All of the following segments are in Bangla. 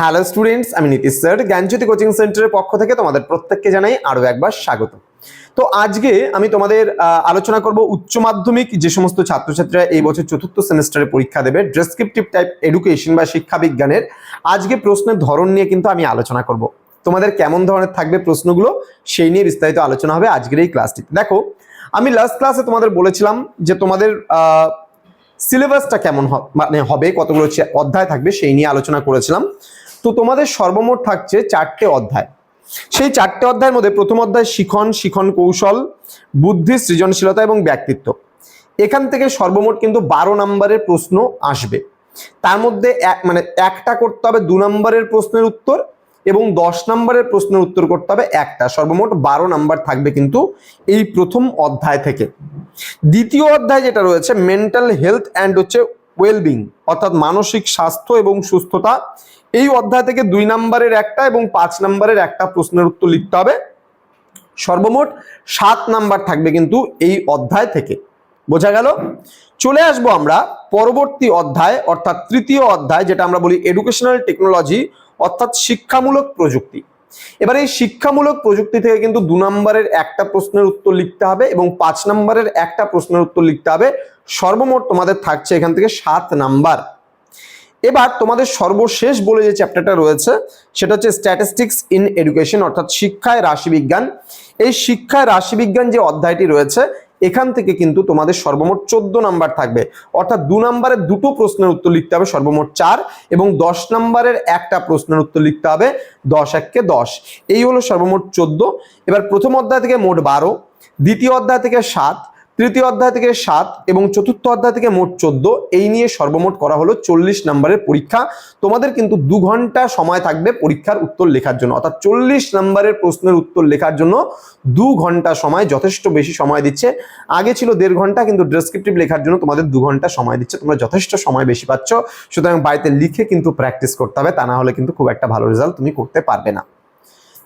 হ্যালো স্টুডেন্টস আমি নীতিশ স্যার জ্ঞানজ্যোতি কোচিং সেন্টারের পক্ষ থেকে তোমাদের প্রত্যেককে জানাই আরও একবার স্বাগত। তো আজকে আমি তোমাদের আলোচনা করব উচ্চ মাধ্যমিক যে সমস্ত ছাত্রছাত্রীরা এই বছর চতুর্থ সেমিস্টারে পরীক্ষা দেবে ডেসক্রিপটিভ টাইপ এডুকেশন বা শিক্ষা বিজ্ঞানের। আজকে প্রশ্নের ধরন নিয়ে কিন্তু আমি আলোচনা করব। তোমাদের কেমন ধরনের থাকবে প্রশ্নগুলো সেই নিয়ে বিস্তারিত আলোচনা হবে আজকের এই ক্লাসটিতে দেখো, আমি লাস্ট ক্লাসে তোমাদের বলেছিলাম যে তোমাদের সিলেবাসটা কেমন মানে হবে, কতগুলো অধ্যায় থাকবে সেই নিয়ে আলোচনা করেছিলাম। তো তোমাদের সর্বমোট থাকছে চারটে অধ্যায়। সেই চারটে অধ্যায়ের মধ্যে প্রথম অধ্যায় শিখন শিখন কৌশল, বুদ্ধি, সৃজনশীলতা এবং ব্যক্তিত্ব। এখান থেকে সর্বমোট কিন্তু বারো নম্বরের প্রশ্ন আসবে। তার মধ্যে এক মানে একটা করতে হবে দু নম্বরের প্রশ্নের উত্তর এবং দশ নম্বরের প্রশ্নের উত্তর করতে হবে একটা। সর্বমোট বারো নাম্বার থাকবে কিন্তু এই প্রথম অধ্যায় থেকে। দ্বিতীয় অধ্যায় যেটা রয়েছে মেন্টাল হেলথ অ্যান্ড হচ্ছে ওয়েলবিং অর্থাৎ মানসিক স্বাস্থ্য এবং সুস্থতা, এই অধ্যায় থেকে দুই নম্বরের একটা এবং পাঁচ নম্বরের একটা প্রশ্নের উত্তর লিখতে হবে। সর্বমোট সাত নাম্বার থাকবে কিন্তু এই অধ্যায় থেকে। বোঝা গেল? চলে আসব আমরা পরবর্তী অধ্যায়, অর্থাৎ তৃতীয় অধ্যায়, যেটা আমরা বলি এডুকেশনাল টেকনোলজি অর্থাৎ শিক্ষামূলক প্রযুক্তি। এবার এই শিক্ষামূলক প্রযুক্তি থেকে কিন্তু দু নম্বরের একটা প্রশ্নের উত্তর লিখতে হবে এবং পাঁচ নম্বরের একটা প্রশ্নের উত্তর লিখতে হবে। সর্বমোট তোমাদের থাকছে এখান থেকে সাত নাম্বার। এবার তোমাদের সর্বশেষ বলে যে চ্যাপ্টারটা রয়েছে, সেটা হচ্ছে স্ট্যাটিস্টিক্স ইন এডুকেশন অর্থাৎ শিক্ষায় রাশিবিজ্ঞান। এই শিক্ষায় রাশিবিজ্ঞান যে অধ্যায়টি রয়েছে, এখান থেকে কিন্তু তোমাদের সর্বমোট চোদ্দ নাম্বার থাকবে। অর্থাৎ দু নাম্বারের দুটো প্রশ্নের উত্তর লিখতে হবে সর্বমোট চার, এবং দশ নাম্বারের একটা প্রশ্নের উত্তর লিখতে হবে দশ এককে দশ। এই হলো সর্বমোট চোদ্দ। এবার প্রথম অধ্যায় থেকে মোট বারো, দ্বিতীয় অধ্যায় থেকে সাত তৃতীয় অধ্যায় থেকে সাত এবং চতুর্থ অধ্যায় থেকে মোট চোদ্দ। এই নিয়ে সর্বমোট করা হলো চল্লিশ নম্বরের পরীক্ষা। তোমাদের কিন্তু দু ঘণ্টা সময় থাকবে পরীক্ষার উত্তর লেখার জন্য। অর্থাৎ চল্লিশ নম্বরের প্রশ্নের উত্তর লেখার জন্য দু ঘণ্টা সময় যথেষ্ট বেশি সময় দিচ্ছে। আগে ছিল দেড় ঘণ্টা, কিন্তু ডেসক্রিপটিভ লেখার জন্য তোমাদের দু ঘণ্টা সময় দিচ্ছে। তোমরা যথেষ্ট সময় বেশি পাচ্ছ। সুতরাং বাড়িতে লিখে কিন্তু প্র্যাকটিস করতে হবে। তা না হলে কিন্তু খুব একটা ভালো রেজাল্ট তুমি করতে পারবে না।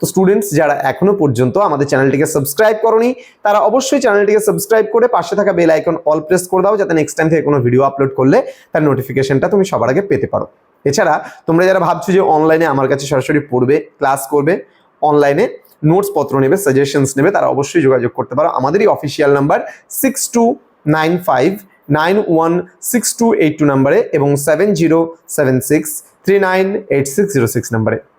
তো স্টুডেন্টস যারা এখনও পর্যন্ত আমাদের চ্যানেলটিকে সাবস্ক্রাইব করনি, তারা অবশ্যই চ্যানেলটিকে সাবস্ক্রাইব করে পাশে থাকা বেল আইকন অল প্রেস করে দাও, যাতে নেক্সট টাইম থেকে কোনো ভিডিও আপলোড করলে তার নোটিফিকেশনটা তুমি সবার আগে পেতে পারো। এছাড়া, তোমরা যারা ভাবছ যে অনলাইনে আমার কাছে সরাসরি পড়বে ক্লাস করবে অনলাইনে নোটস পত্র নেবে সাজেশনস নেবে, তারা অবশ্যই যোগাযোগ করতে পারো। আমাদেরই official number six two nine five nine one six two eight two নাম্বারে এবং seven zero seven six three nine eight six zero six নাম্বারে